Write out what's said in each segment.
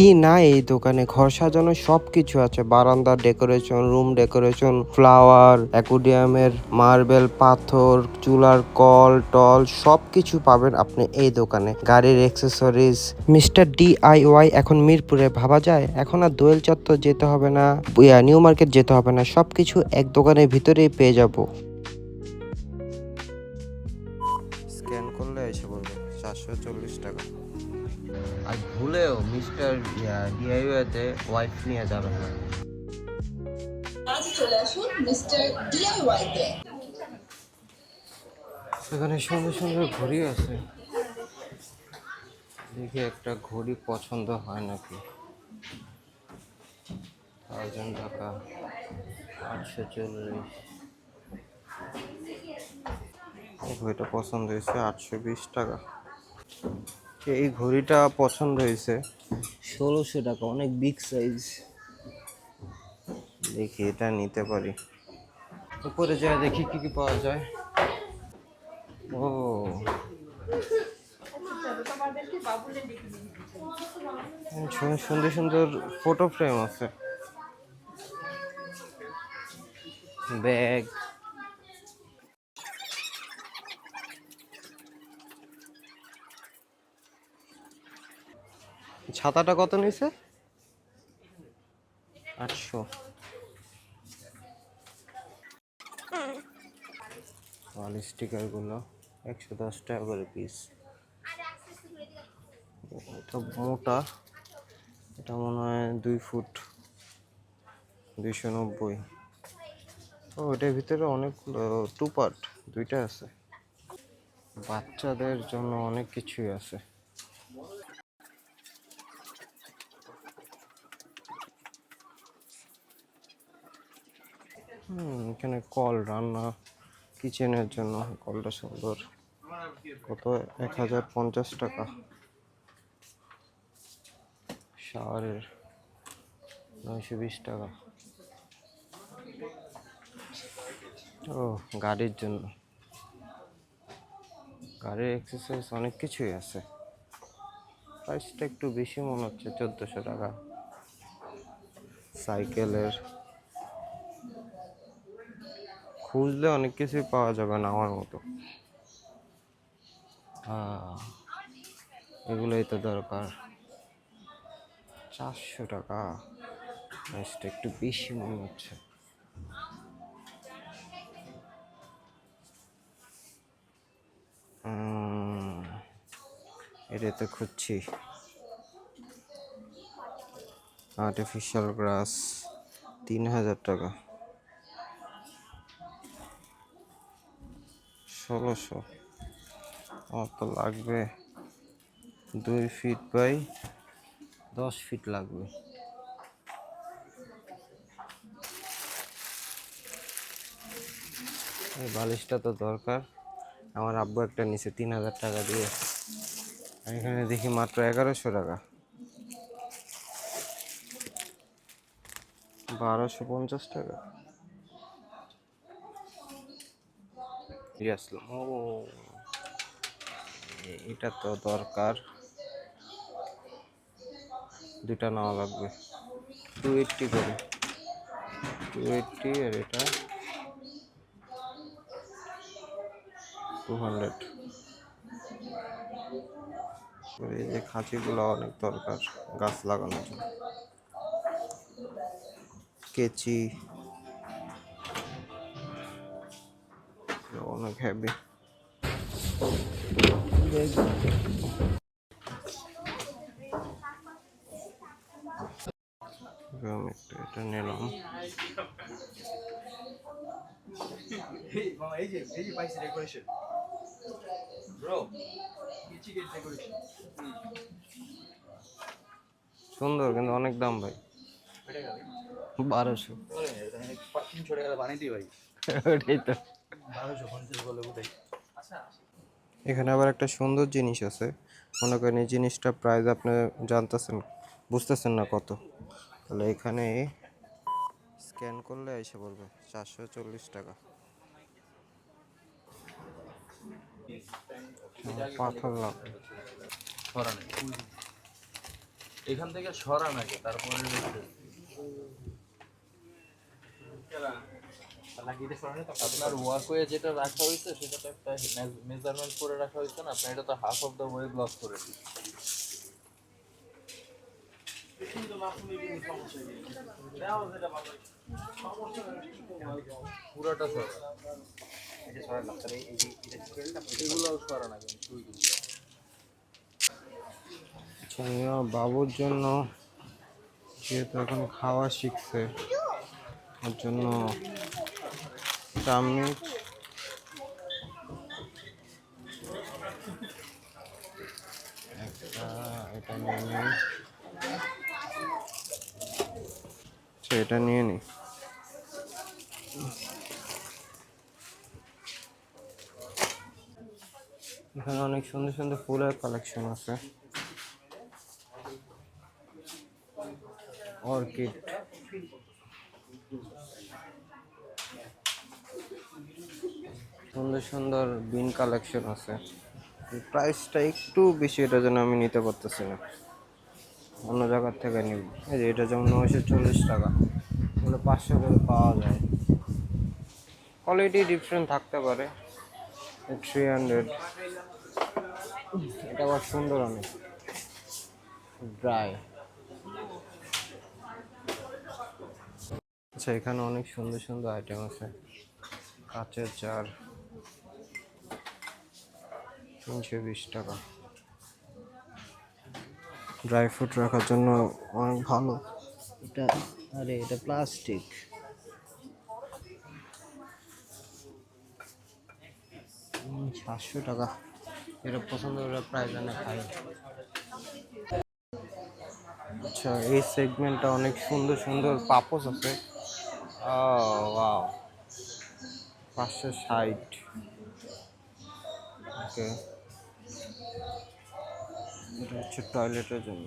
কি না এই দোকানে? ঘর সাজানো সব কিছু আছে। বারান্দার ডেকোরেশন রুম ডেকোরেশন ফ্লাওয়ার অ্যাকুডিয়ামের মার্বেল পাথর, চুলার কল টল সব কিছু পাবেন আপনি এই দোকানে। গাড়ির accessories mister D I Y এখন মিরপুরে, ভাবা যায়? এখন আর দোয়েল চত্বর যেতে হবে না নিউ মার্কেট যেতে হবে না সব কিছু এক দোকানের ভিতরেই পেয়ে যাব। স্ক্যান করলে এসে বলবে, চারশো চল্লিশ টাকা। আর ভুলেও মিস্টার ডিআইওতে ওয়াইফ নিয়ে যাবেন না। সেখানে সুন্দর সুন্দর ঘড়ি আছে। দেখি একটা ঘড়ি পছন্দ হয় নাকি। থাউজেন্ড টাকা আটশো চল্লিশ। ঘড়িটা পছন্দ হয়েছে আটশো বিশ টাকা। এই ঘড়িটা পছন্দ হয়েছে। ষোলোশো টাকা অনেক বিগ সাইজ দেখি এটা নিতে পারি। উপরে যায় দেখি কি কি পাওয়া যায়। ও। সুন্দর সুন্দর সুন্দর ফটো ফ্রেম আছে। ব্যাগ। ছাতাটা কত নিছে? আটশো। ওয়াল স্টিকারগুলো একশো দশ টাকা করে পিস এটা মোটা, এটা মনে হয় দুই ফুট দুইশো নব্বই। ও, এটার ভিতরে অনেকগুলো টু পার্ট দুইটা আছে। বাচ্চাদের জন্য অনেক কিছুই আছে। এখানে কল রান্না, কিচেনের জন্য কলটা সুন্দর। কত? এক হাজার পঞ্চাশ টাকা। শাওয়ারের নয়শো বিশ টাকা। ও, গাড়ির জন্য। গাড়ির এক্সারসাইজ অনেক কিছুই আছে। প্রাইসটা একটু বেশি মনে হচ্ছে, চোদ্দোশো টাকা। সাইকেলের খুঁজলে অনেক কিছুই পাওয়া যাবে না আমার মতো। আহ, এগুলোই তো দরকার। চারশো টাকা? একটু বেশি মনে হচ্ছে। এটা তো খুঁজছি। আর্টিফিশিয়াল গ্রাস তিন হাজার টাকা। ষোলোশো। আমার তো লাগবে দুই ফিট বাই দশ ফিট লাগবে। এই বালিশটা তো দরকার। আমার আব্বু একটা নিচে তিন হাজার টাকা দিয়ে। এখানে দেখি মাত্র এগারোশো টাকা। বারোশো পঞ্চাশ টাকা। দিয়ে আসলাম ও। এটা তো দরকার। দুটা নেওয়া লাগবে। টু এইট্টি করে। টু এইট্টি আর এটা টু হান্ড্রেড এই যে খাঁচিগুলো অনেক দরকার গাছ লাগানোর জন্য। কেচি। অনেক হ্যাভি আমি একটা এটা নিলাম সুন্দর কিন্তু অনেক দাম ভাই। বারোশো। বানিয়ে দিই ভাই। ওটাই তো। এখানে আবার একটা সুন্দর জিনিস আছে। মনে করেন এই জিনিসটা প্রাইস আপনি জানতেছেন, বুঝতেছেন না কত। তাহলে এখানে স্ক্যান করলে এসে বলবে চারশো চল্লিশ টাকা। পাথর লাগবে এখান থেকে সরান আগে তারপরে রেখে। আপনার ওয়াকওয়ে যেটা রাখা হয়েছে সেটা তো একটা মেজারমেন্ট করে রাখা হয়েছে না? আপনার এটা তো half of the way block করে। আচ্ছা, বাবুর জন্য যেহেতু এখন খাওয়া শিখছে ওর জন্য একটা এটা নিয়ে নিই। আচ্ছা এটা নিয়ে নিই। এখানে অনেক সুন্দর সুন্দর ফুলের কালেকশন আছে। অর্কিড। সুন্দর সুন্দর বিন কালেকশন আছে। প্রাইসটা একটু বেশি, এটার জন্য আমি নিতে পারতেছি না। অন্য জায়গার থেকে নিব। এই যে, এটা যেমন নয়শো চল্লিশ টাকা। এগুলো পাঁচশো করে পাওয়া যায়। কোয়ালিটি ডিফারেন্ট থাকতে পারে। থ্রি হান্ড্রেড এটা আবার সুন্দর অনেক। ড্রাই আচ্ছা এখানে অনেক সুন্দর সুন্দর আইটেম আছে। কাঁচের চার তিনশো বিশ টাকা। ড্রাই ফ্রুট রাখার জন্য অনেক ভালো। এটা, আরে, এটা প্লাস্টিক সাতশো টাকা। এটা পছন্দ করে প্রায় জানে খাই আচ্ছা এই সেগমেন্টটা অনেক সুন্দর সুন্দর পাপোস আছে। ওয়াও পাঁচশো ষাট। ওকে এটা হচ্ছে টয়লেটের জন্য।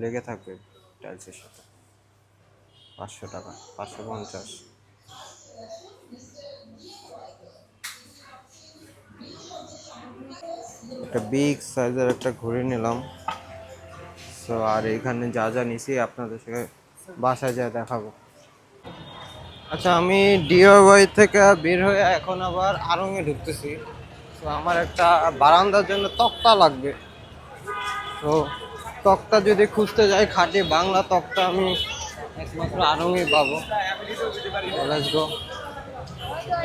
লেগে থাকবে টাইলসের সাথে। পাঁচশো টাকা, পাঁচশো পঞ্চাশ। একটা বিগ সাইজের একটা ঘুরে নিলাম। সো আর এখানে যা যা নিছি আপনাদের সাথে বাসায় যা দেখাবো। আচ্ছা আমি ডিওয়াই থেকে বের হয়ে এখন আবার আরঙে ঢুকতেছি। তো আমার একটা বারান্দার জন্য তক্তা লাগবে। তো তক্তা যদি খুঁজতে যাই খাটে বাংলা তক্তা আমি একমাত্র আরঙে পাবো।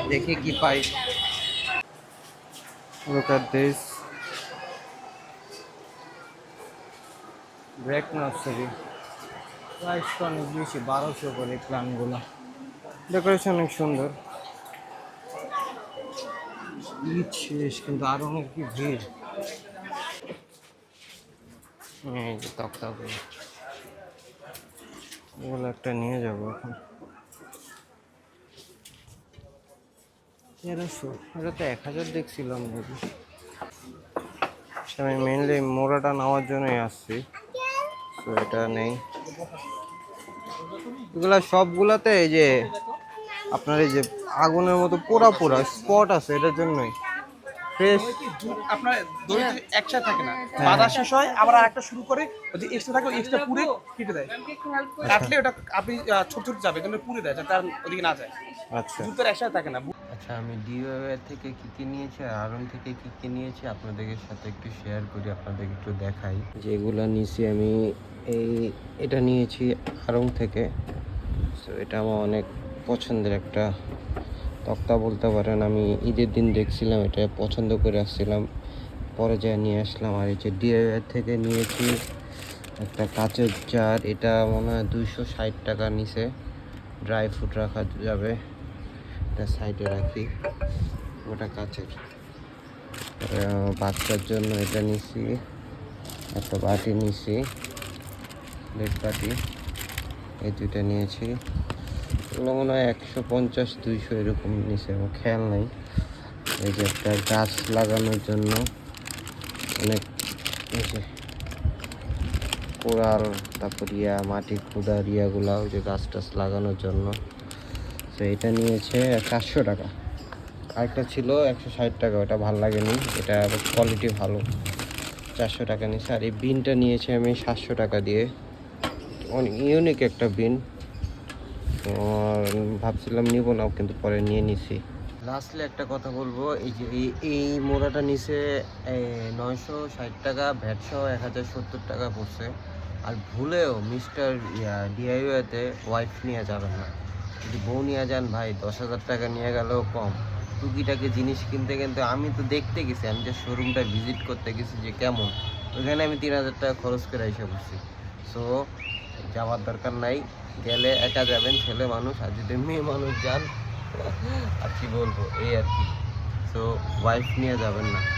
দেখি কি পাই। Look. ব্রেক নার্সারি প্রাইসটা অনেক বেশি, বারোশো করে প্ল্যানগুলো। ডেকোরেশন অনেক সুন্দর। ঈদ শেষ, কিন্তু আরও অনেক ভিড়। এই যে তক্তাগুলো। এগুলো একটা নিয়ে যাব এখন। তেরোশো এটা তো এক হাজার দেখছিলাম নাকি? আমি মেনলি মোড়াটা নেওয়ার জন্যই আসছি। তো এটা নেই। এগুলা সবগুলাতে এই যে আপনার এই যে আগুনের মতো পোড়া পোড়া স্পট আছে এটার জন্যই। ফ্রেশ আপনার দড়ি একসাথে থাকে না। বাধা শেষ হয় আবার আরেকটা শুরু করে ওই যে এক্সট্রা থাকে এক্সট্রা পুরে কেটে দেয়। কাটলে ওটা আপনি ছোট ছোট যাবে কিন্তু পুরে দেয় যাতে আর ওদিকে না যায়। আচ্ছা। জুতোর একসাথে থাকে না। আচ্ছা আমি ডিওয়ার থেকে কি কি নিয়েছি আর আরন থেকে কি কি নিয়েছি আপনাদের সাথে একটু শেয়ার করি আপনাদের একটু দেখাই। যেগুলো নিয়েছি আমি এই এটা নিয়েছি আরং থেকে। সো এটা আমার অনেক পছন্দের একটা তক্তা বলতে পারেন, আমি ঈদের দিন দেখছিলাম, এটা পছন্দ করে আসছিলাম। পরে যা নিয়ে আসলাম, আর এই যে ডিআইওয়ার থেকে নিয়েছি একটা কাঁচের জার, এটা মনে হয় দুইশো ষাট টাকা নিচে। ড্রাই ফ্রুট রাখা যাবে, এটা সাইডে রাখি, ওটা কাচের। বাচ্চার জন্য এটা নিছি, একটা বাটি নিছি প্লেট বাটি, এই দুইটা নিয়েছি। এগুলো মনে হয় একশো পঞ্চাশ, দুইশো এরকম নিছে আমার খেয়াল নাই। এই যে একটা গাছ লাগানোর জন্য অনেক কোরাল তারপর ইয়া মাটি খুদার ইয়াগুলা, ওই যে গাছ টাছ লাগানোর জন্য। তো এটা নিয়েছে চারশো টাকা। আরেকটা ছিল একশো ষাট টাকা, ওটা ভালো লাগেনি। এটা কোয়ালিটি ভালো। চারশো টাকা নিয়েছে। আর এই বিনটা নিয়েছে আমি সাতশো টাকা দিয়ে। অনেক ইউনিক একটা বিন। আর ভাবছিলাম নিব না কিন্তু পরে নিয়ে নিছি। লাস্টলি একটা কথা বলব, এই যে এই এই মোড়াটা নিচে নয়শো ষাট টাকা, ভ্যাটসহ এক হাজার সত্তর টাকা পড়ছে। আর ভুলেও মিস্টার ডিআইওতে ওয়াইফ নিয়ে যাবেন না। যদি বউ নিয়ে যান ভাই, দশ হাজার টাকা নিয়ে গেলেও কম। টুকিটাকি জিনিস কিনতে কিন্তু আমি তো দেখতে গেছি, আমি যে শোরুমটা ভিজিট করতে গেছি যে কেমন ওইখানে আমি তিন হাজার টাকা খরচ করে এসে বসছি। সো যাওয়ার দরকার নাই। গেলে একা যাবেন, ছেলে মানুষ, আর যদি মেয়ে মানুষ যান, আর কি বলব, এই আর কি। সো ওয়াইফ নিয়ে যাবেন না।